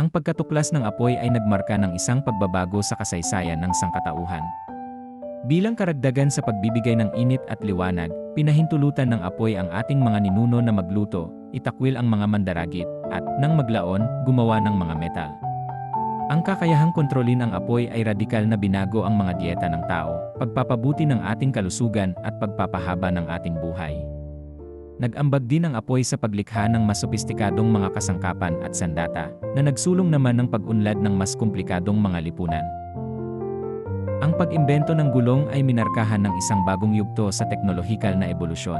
Ang pagkatuklas ng apoy ay nagmarka ng isang pagbabago sa kasaysayan ng sangkatauhan. Bilang karagdagan sa pagbibigay ng init at liwanag, pinahintulutan ng apoy ang ating mga ninuno na magluto, itakwil ang mga mandaragit, at, nang maglaon, gumawa ng mga metal. Ang kakayahang kontrolin ang apoy ay radikal na binago ang mga dieta ng tao, pagpapabuti ng ating kalusugan at pagpapahaba ng ating buhay. Nag-ambag din ang apoy sa paglikha ng mas sopistikadong mga kasangkapan at sandata, na nagsulong naman ng pag-unlad ng mas komplikadong mga lipunan. Ang pag-imbento ng gulong ay minarkahan ng isang bagong yugto sa teknolohikal na ebolusyon.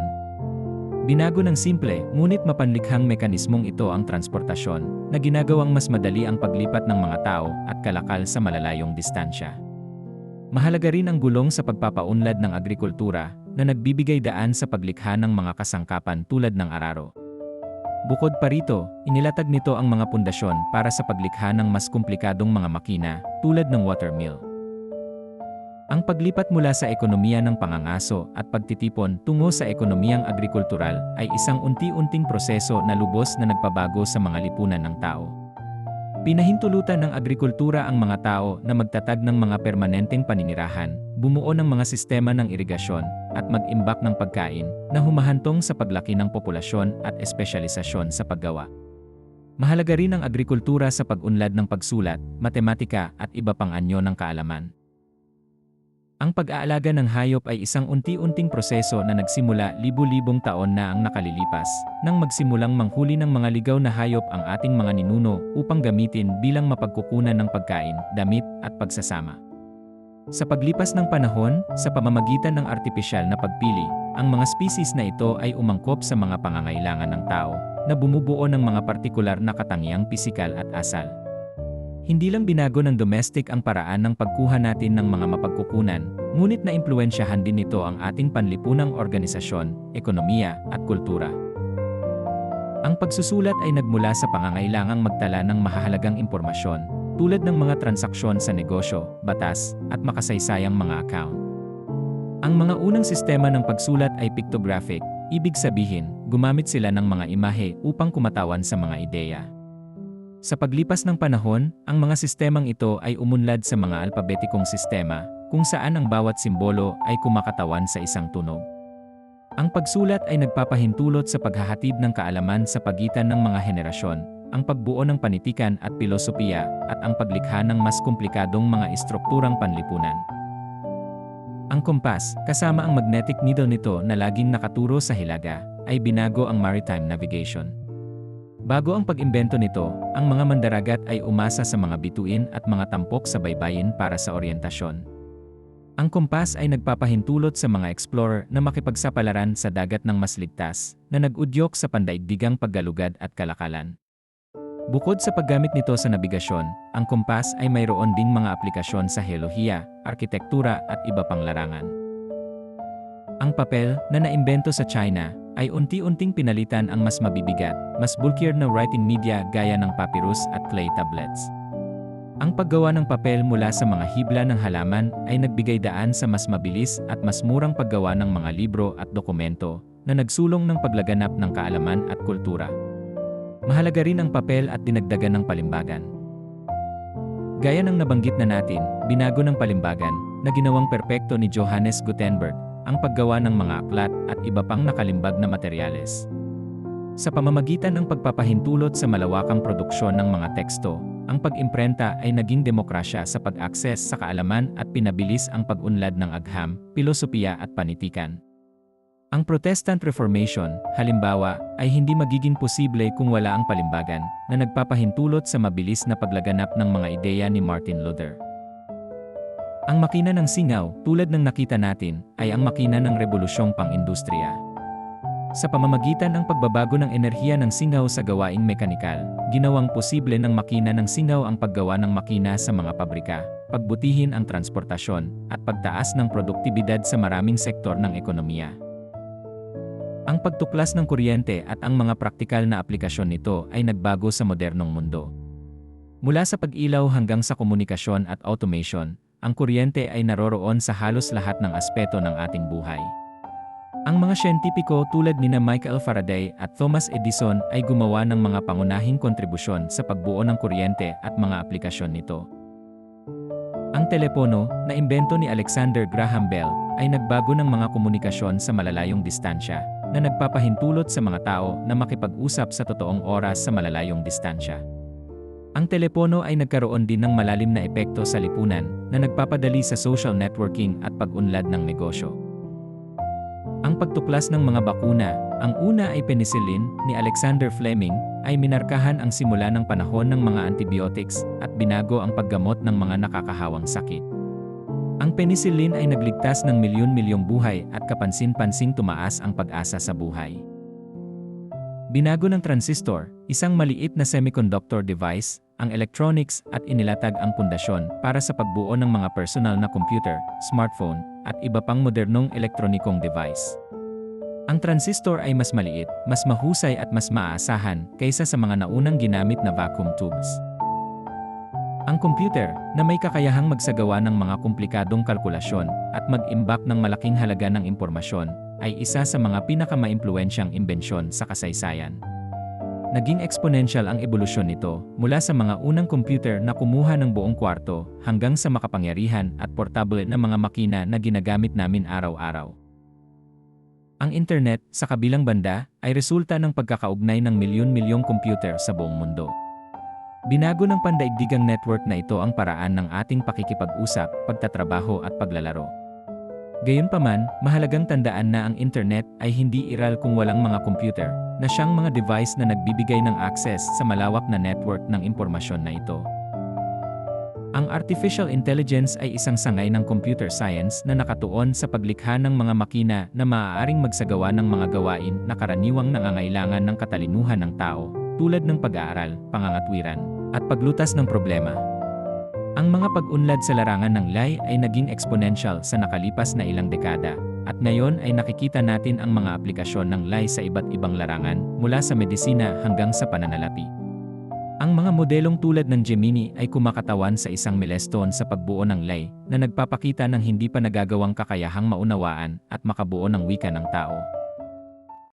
Binago ng simple, ngunit mapanlikhang mekanismong ito ang transportasyon, na ginagawang mas madali ang paglipat ng mga tao at kalakal sa malalayong distansya. Mahalaga rin ang gulong sa pagpapaunlad ng agrikultura, na nagbibigay daan sa paglikha ng mga kasangkapan tulad ng araro. Bukod pa rito, inilatag nito ang mga pundasyon para sa paglikha ng mas komplikadong mga makina, tulad ng watermill. Ang paglipat mula sa ekonomiya ng pangangaso at pagtitipon tungo sa ekonomiyang agrikultural ay isang unti-unting proseso na lubos na nagpabago sa mga lipunan ng tao. Pinahintulutan ng agrikultura ang mga tao na magtatag ng mga permanenteng paninirahan, bumuo ng mga sistema ng irigasyon, at mag-imbak ng pagkain na humahantong sa paglaki ng populasyon at espesyalisasyon sa paggawa. Mahalaga rin ang agrikultura sa pag-unlad ng pagsulat, matematika at iba pang anyo ng kaalaman. Ang pag-aalaga ng hayop ay isang unti-unting proseso na nagsimula libu-libong taon na ang nakalilipas, nang magsimulang manghuli ng mga ligaw na hayop ang ating mga ninuno upang gamitin bilang mapagkukunan ng pagkain, damit, at pagsasama. Sa paglipas ng panahon, sa pamamagitan ng artipisyal na pagpili, ang mga species na ito ay umangkop sa mga pangangailangan ng tao, na bumubuo ng mga partikular na katangiang pisikal at asal. Hindi lang binago ng domestic ang paraan ng pagkuha natin ng mga mapagkukunan, ngunit naimpluensyahan din nito ang ating panlipunang organisasyon, ekonomiya, at kultura. Ang pagsusulat ay nagmula sa pangangailangang magtala ng mahahalagang impormasyon, tulad ng mga transaksyon sa negosyo, batas, at makasaysayang mga account. Ang mga unang sistema ng pagsulat ay pictographic, ibig sabihin, gumamit sila ng mga imahe upang kumatawan sa mga ideya. Sa paglipas ng panahon, ang mga sistemang ito ay umunlad sa mga alpabetikong sistema, kung saan ang bawat simbolo ay kumakatawan sa isang tunog. Ang pagsulat ay nagpapahintulot sa paghahatid ng kaalaman sa pagitan ng mga henerasyon, ang pagbuo ng panitikan at pilosopiya, at ang paglikha ng mas komplikadong mga istrukturang panlipunan. Ang kompas, kasama ang magnetic needle nito na laging nakaturo sa hilaga, ay binago ang maritime navigation. Bago ang pag-imbento nito, ang mga mandaragat ay umasa sa mga bituin at mga tampok sa baybayin para sa oryentasyon. Ang kompas ay nagpapahintulot sa mga explorer na makipagsapalaran sa dagat ng mas ligtas, na nag-udyok sa pandaigdigang paggalugad at kalakalan. Bukod sa paggamit nito sa nabigasyon, ang kompas ay mayroon ding mga aplikasyon sa heolohiya, arkitektura at iba pang larangan. Ang papel na naimbento sa China ay unti-unting pinalitan ang mas mabibigat, mas bulkier na writing media gaya ng papyrus at clay tablets. Ang paggawa ng papel mula sa mga hibla ng halaman ay nagbigay daan sa mas mabilis at mas murang paggawa ng mga libro at dokumento na nagsulong ng paglaganap ng kaalaman at kultura. Mahalaga rin ang papel at dinagdagan ng palimbagan. Gaya ng nabanggit na natin, binago ng palimbagan na ginawang perpekto ni Johannes Gutenberg ang paggawa ng mga aklat at iba pang nakalimbag na materyales. Sa pamamagitan ng pagpapahintulot sa malawakang produksyon ng mga teksto, ang pag-imprenta ay naging demokrasya sa pag-akses sa kaalaman at pinabilis ang pag-unlad ng agham, pilosopiya at panitikan. Ang Protestant Reformation, halimbawa, ay hindi magiging posible kung wala ang palimbagan na nagpapahintulot sa mabilis na paglaganap ng mga ideya ni Martin Luther. Ang makina ng singaw, tulad ng nakita natin, ay ang makina ng rebolusyong pang-industriya. Sa pamamagitan ng pagbabago ng enerhiya ng singaw sa gawaing mekanikal, ginawang posible ng makina ng singaw ang paggawa ng makina sa mga pabrika, pagbutihin ang transportasyon, at pagtaas ng produktibidad sa maraming sektor ng ekonomiya. Ang pagtuklas ng kuryente at ang mga praktikal na aplikasyon nito ay nagbago sa modernong mundo. Mula sa pag-ilaw hanggang sa komunikasyon at automation, ang kuryente ay naroroon sa halos lahat ng aspeto ng ating buhay. Ang mga siyentipiko tulad nina Michael Faraday at Thomas Edison ay gumawa ng mga pangunahing kontribusyon sa pagbuo ng kuryente at mga aplikasyon nito. Ang telepono, na imbento ni Alexander Graham Bell, ay nagbago ng mga komunikasyon sa malalayong distansya, na nagpapahintulot sa mga tao na makipag-usap sa totoong oras sa malalayong distansya. Ang telepono ay nagkaroon din ng malalim na epekto sa lipunan na nagpapadali sa social networking at pag-unlad ng negosyo. Ang pagtuklas ng mga bakuna, ang una ay penicillin ni Alexander Fleming, ay minarkahan ang simula ng panahon ng mga antibiotics at binago ang paggamot ng mga nakakahawang sakit. Ang penicillin ay nagligtas ng milyon-milyong buhay at kapansin-pansing tumaas ang pag-asa sa buhay. Binago ng transistor, isang maliit na semiconductor device, ang electronics at inilatag ang pundasyon para sa pagbuo ng mga personal na computer, smartphone, at iba pang modernong elektronikong device. Ang transistor ay mas maliit, mas mahusay at mas maaasahan kaysa sa mga naunang ginamit na vacuum tubes. Ang computer, na may kakayahang magsagawa ng mga komplikadong kalkulasyon at mag-imbak ng malaking halaga ng impormasyon, ay isa sa mga pinakamaimpluwensyang imbensyon sa kasaysayan. Naging exponential ang ebolusyon nito mula sa mga unang computer na kumuha ng buong kwarto hanggang sa makapangyarihan at portable na mga makina na ginagamit namin araw-araw. Ang internet, sa kabilang banda, ay resulta ng pagkakaugnay ng milyon-milyong computer sa buong mundo. Binago ng pandaigdigang network na ito ang paraan ng ating pakikipag-usap, pagtatrabaho at paglalaro. Gayunpaman, mahalagang tandaan na ang internet ay hindi iral kung walang mga computer, na siyang mga device na nagbibigay ng access sa malawak na network ng impormasyon na ito. Ang artificial intelligence ay isang sangay ng computer science na nakatuon sa paglikha ng mga makina na maaaring magsagawa ng mga gawain na karaniwang nangangailangan ng katalinuhan ng tao, tulad ng pag-aaral, pangangatwiran, at paglutas ng problema. Ang mga pag-unlad sa larangan ng LAI ay naging exponential sa nakalipas na ilang dekada, at ngayon ay nakikita natin ang mga aplikasyon ng LAI sa iba't ibang larangan, mula sa medisina hanggang sa pananalapi. Ang mga modelong tulad ng Gemini ay kumakatawan sa isang milestone sa pagbuo ng LAI na nagpapakita ng hindi pa nagagawang kakayahang maunawaan at makabuo ng wika ng tao.